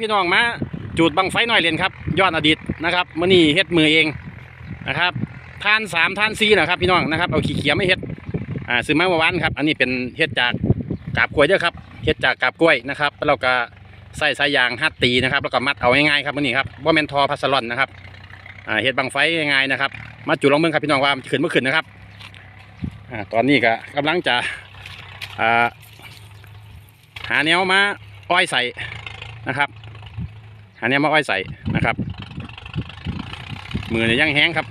พี่น้องมาจูดบังไฟหน่อยเรียนครับยอดอดีตนะครับมื่อนี้เฮ็ดมือเองนะครับทานสามทานสี่นะครับพี่น้องนะครับเอาขี้เขียไม่เฮ็ดอ่าซื้อมาเมื่อวานครับ อันนี้เป็นเฮ็ดจากกาบกล้วยเด้อครับเฮ็ดจากกาบกล้วยนะครับแล้วเราก็ใส่สายยางฮัดตีนะครับ แล้วก็มัดเอาง่ายๆครับมื่อนี้ครับว่าแมนทอพัสลอนนะครับอ่าเฮ็ดบังไฟง่ายๆนะครับ มาจุดลองเบิ่งครับพี่น้องว่ามันขึ้นเมื่อขึ้นนะครับอ่าตอนนี้ก็กำลังจะอ่าหาแนวมาอ้อยใส่ หาแนวมาอ้อยใส่นะครับ มือเนี่ยยังแห้งครับ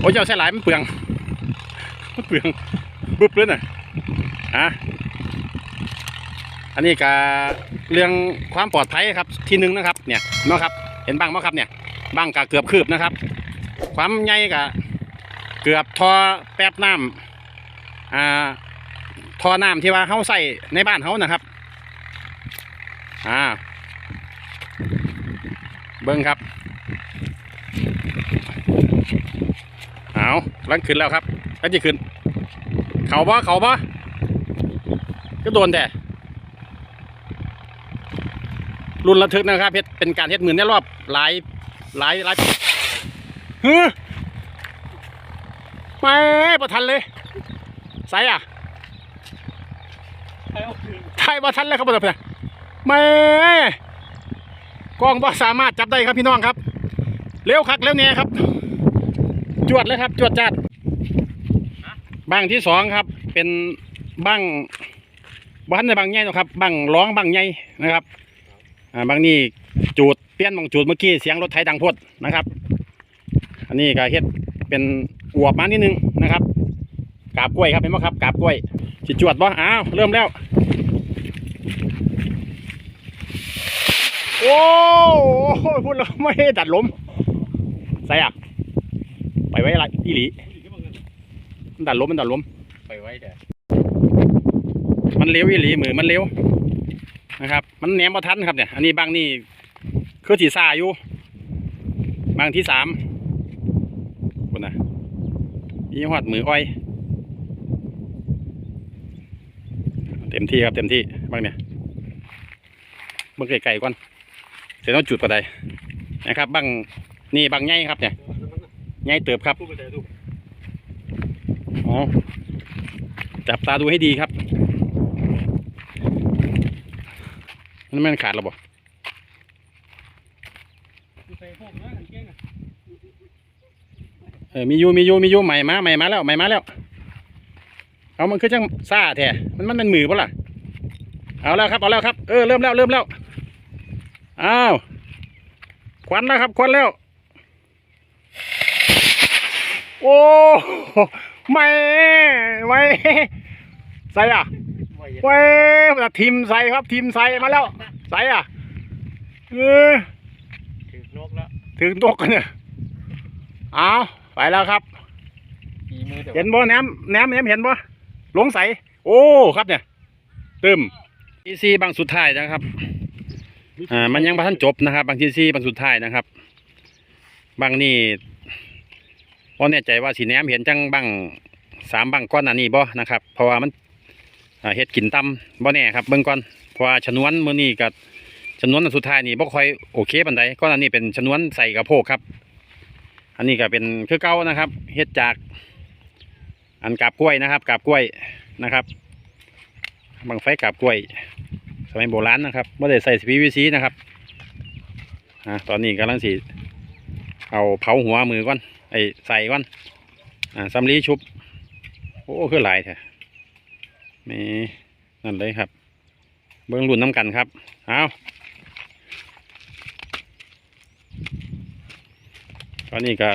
โอ้ยเจ้าใส่หลายมันเปลืองมันเปลืองบึ๊บเลยน่ะอะอันนี้ก็เรื่องความปลอดภัยครับที่หนึ่งนะครับ เนี่ยเนาะครับ เห็นบ้างไหมครับเนี่ยบ้างกะเกือบคืบนะครับ ความใหญ่กะเกือบทอแป๊บน้ำอ่าทอน้ำที่ว่าเขาใส่ในบ้านเขานะครับ อ่า เบิ้งครับ เอาลังขึ้นแล้วครับลังจะขึ้น เขาบ่เขาบ่ก็โดนแต่รุ่นระทึกนะครับเพชรเป็นการเฮ็ดหมื่นในรอบหลายหลายหลายเฮ้ยไม่ประทันเลยใส่อะไทยประทันเลยครับประทันไม่ กล้องบ่สามารถจับได้ครับพี่น้องครับ เร็วคักเร็วแน่ครับ จวดเลยครับ จวดจัดบังที่สองครับ เป็นบังบ้านในบางใหญ่นะครับบังร้องบังใหญ่นะครับอ่าบางนี่จูดเปลี่ยนบางจูดเมื่อกี้เสียงรถไถดังพดนะครับ อันนี้ก็เฮ็ดเป็นอวบมานิดนึงนะครับกาบกล้วยครับเป็นไหมครับกาบกล้วยจิจวดบ่อ้าวเริ่มแล้ว โอ้โหพูดแล้วไม่ให้ดัดล้มใส่อะไปไว้อะไรอีหลีมันดัดล้มมันดัดล้มไปไว้แต่มันเลี้ยวอีหลีมือมันเลี้ยวนะครับ มันแหนมมาทันครับเนี่ย อันนี้บางนี่คือสีซาอยู่ บางที่สามคนนะยี่หอดมืออ้อย เต็มที่ครับเต็มที่บางเนี่ยเบิ่งไก่ๆก่อน เสร็จแล้วจุดก็ได้นะครับบางนี่บางใหญ่ครับเนี่ยใหญ่เติบครับอ๋อจับตาดูให้ดีครับมันไม่ขาดหรอบ่ใส่พวกนั้นเก่งอะเออมีอยู่มีอยู่มีอยู่ใหม่มาใหม่มาแล้วใหม่มาแล้ว เอามันคือจังซ่าแท้มันมันเป็นมือเปล่ะเอาแล้วครับเอาแล้วครับเออเริ่มแล้วเริ่มแล้ว อ้าวควันแล้วครับควันแล้ว โอ้ไม่ไม่ใส่อะไว้เว้ยทีมใส่ครับทีมใส่มาแล้ว ใส่อะเออถือนกแล้วถึงตกกันเนี่ยเอาไปแล้วครับฝีมือเดี๋ยวเห็นบ่แหนมแหนมแหนมเห็นบ่หลงใส โอ้ครับเนี่ย ตึมทีซีบางสุดท้ายนะครับ อ่ามันยังบ่ทันจบนะครับ บางทีซีบางสุดท้ายนะครับ บางนี่บ่แน่ใจว่าสีแหนมเห็นจังบางสามบางก้อนอันนี้บ่นะครับ เพราะว่ามันอ่าเฮ็ดกินตำบ่แน่ครับเบิ่งก่อนเพราะว่าชนวนมื้อนี้กับชนวนอันสุดท้ายนี่บ่ค่อยโอเคปานใดก้อนอันนี้เป็นชนวนใส่กระโพกครับ อันนี้ก็เป็นคือเก่านะครับเฮ็ดจากอันกาบกล้วยนะครับกาบกล้วยนะครับบังไฟกาบกล้วย มัยโบราณนะครับไม่ได้ใส่ PVC นะครับอ่าตอนนี้กำลังสีเอาเผาหัวมือก่อนไอ้ใส่ก่อนอ่าสำลีชุบ โอ้คือหลายแท้นี่นั่นเลยครับ เบิ้งรุ่นน้ำกันครับเอาตอนนี้ก็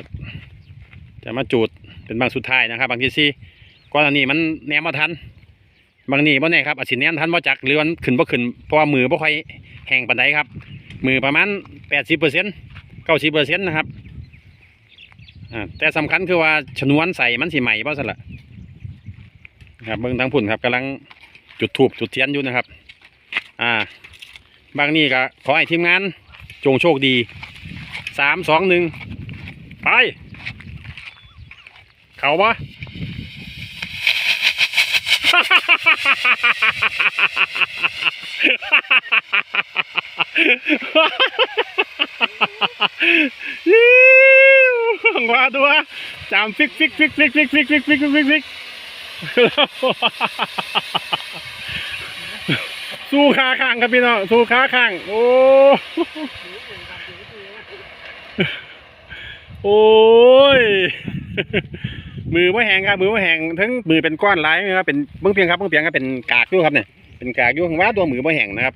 จะมาจูดเป็นบางสุดท้ายนะครับ บางทีซี่ก้อนอันนี้มันแนมมาทัน บางนี่บ่แน่ครับอาจสิแนมทันบ่จักหรือมันขึ้นบ่ขึ้นเพราะว่ามือบ่ค่อยแห้งปานใดครับ มือประมาณ80เปอร์เซ็นต์90เปอร์เซ็นต์นะครับอ่าแต่สำคัญคือว่าชนวนใส่มันสิใหม่บ่ซั่นล่ะครับเบิ่งทางพุ่นครับกำลังจุดทูบจุดเทียนอยู่นะครับ อ่า บางนี่ก็ขอให้ทีมงานจงโชคดีสามสองหนึ่งไป เขาปะ ยูงว่าตัวจามฟิกฟิกฟิกฟิกฟิกฟิกฟิกฟิกฟิกฟิกสู้ขาข้างครับพี่น้องสู้ขาข้างโอ้โอ้ย มือว่าแหงครับมือว่าแหงทั้งมือเป็นก้อนร้ายนะครับเป็นเบื้องเพียงครับเบื้องเพียงครับเป็นกากอยู่ครับเนี่ยเป็นกากอยู่ข้างว่าตัวมือว่าแหงนะครับ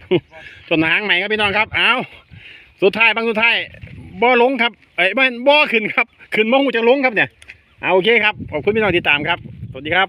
จนหางใหม่ครับพี่น้องครับเอาสุดท้ายบางสุดท้ายบ่ลงครับเอ้ยบ่บ่ขึ้นครับขึ้นมองจะลงครับเนี่ยเอาโอเคครับขอบคุณพี่น้องที่ตามครับสวัสดีครับ